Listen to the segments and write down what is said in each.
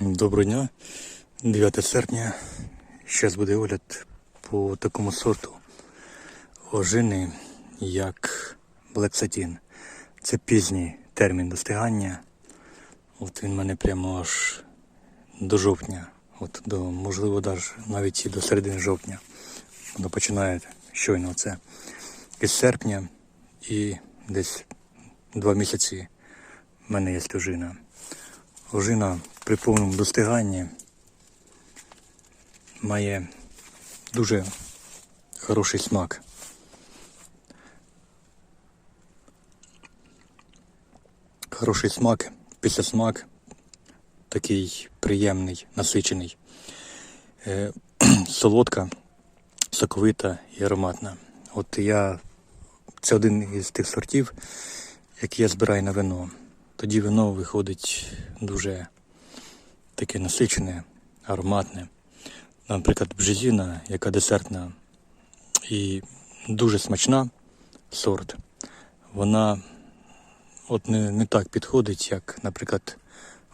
Доброго дня, 9 серпня. Зараз буде огляд по такому сорту ожини, як Black Satin. Це пізній термін достигання. От він в мене прямо аж до жовтня, от до, можливо, навіть і до середини жовтня. Воно починає щойно це із серпня і десь два місяці в мене є ожина. Ожина при повному достиганні має дуже хороший смак. Хороший смак, післясмак, такий приємний, насичений, Е, солодка, соковита і ароматна. От я це один із тих сортів, які я збираю на вино. Тоді вино виходить дуже таке насичене, ароматне. Наприклад, бжезіна, яка десертна і дуже смачна сорт, вона от не, не так підходить, як, наприклад,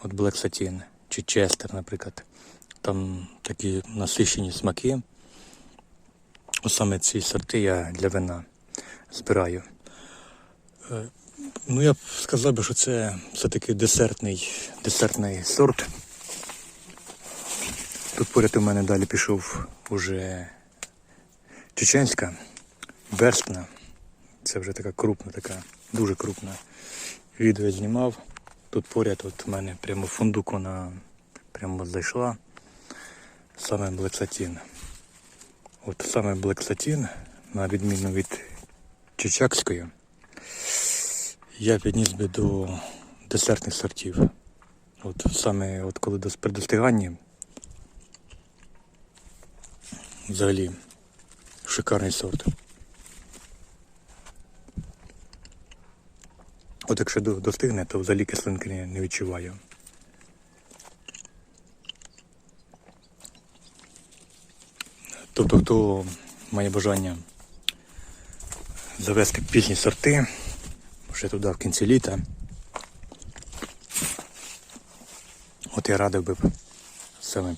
от Black Satin чи Chester, наприклад. Там такі насичені смаки. Ось саме ці сорти я для вина збираю. Е, Ну, я б сказав би, що це все-таки десертний, десертний сорт. Тут поряд у мене далі пішов уже чеченська, берстна. Це вже така крупна, така, дуже крупна. Відео я знімав. Тут поряд от у мене прямо фундук вона прямо зайшла. Саме Satin. От саме Black Satin, на відміну від чечакської, я підніс би до десертних сортів. От саме от коли до при достиганні взагалі шикарний сорт. От якщо достигне, то взагалі кислинки не, відчуваю. Тобто, хто має бажання завести пізні сорти, вже туди в кінці літа. От я радив би саме.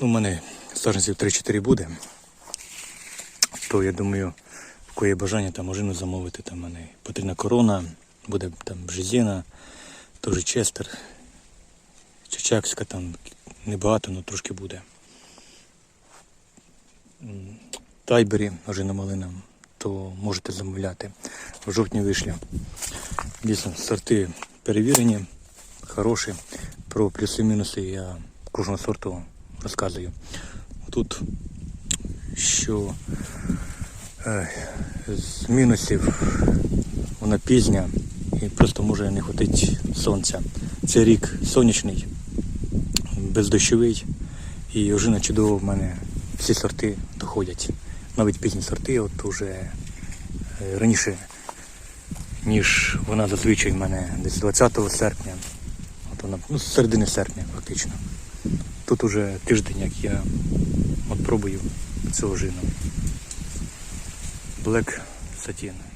Ну, у мене саженців 3-4 буде. То я думаю, в кої є бажання там ожину замовити, там мене потрібна корона, буде там бжезіна, теж честер, чечакська там небагато, але трошки буде. Тайбері, ожина малина, то можете замовляти. В жовтні вийшли. Дійсно, сорти перевірені, хороші. Про плюси-мінуси я кожного сорту розказую. Тут що з мінусів вона пізня і просто може не хватить сонця. Це рік сонячний, бездощовий, і ожина чудово в мене всі сорти доходять. Навіть пізні сорти, от уже е, раніше, ніж вона зазвичай в мене десь 20 серпня. От вона, ну, з середини серпня фактично. Тут уже тиждень, як я от пробую цього жину. Black Satin.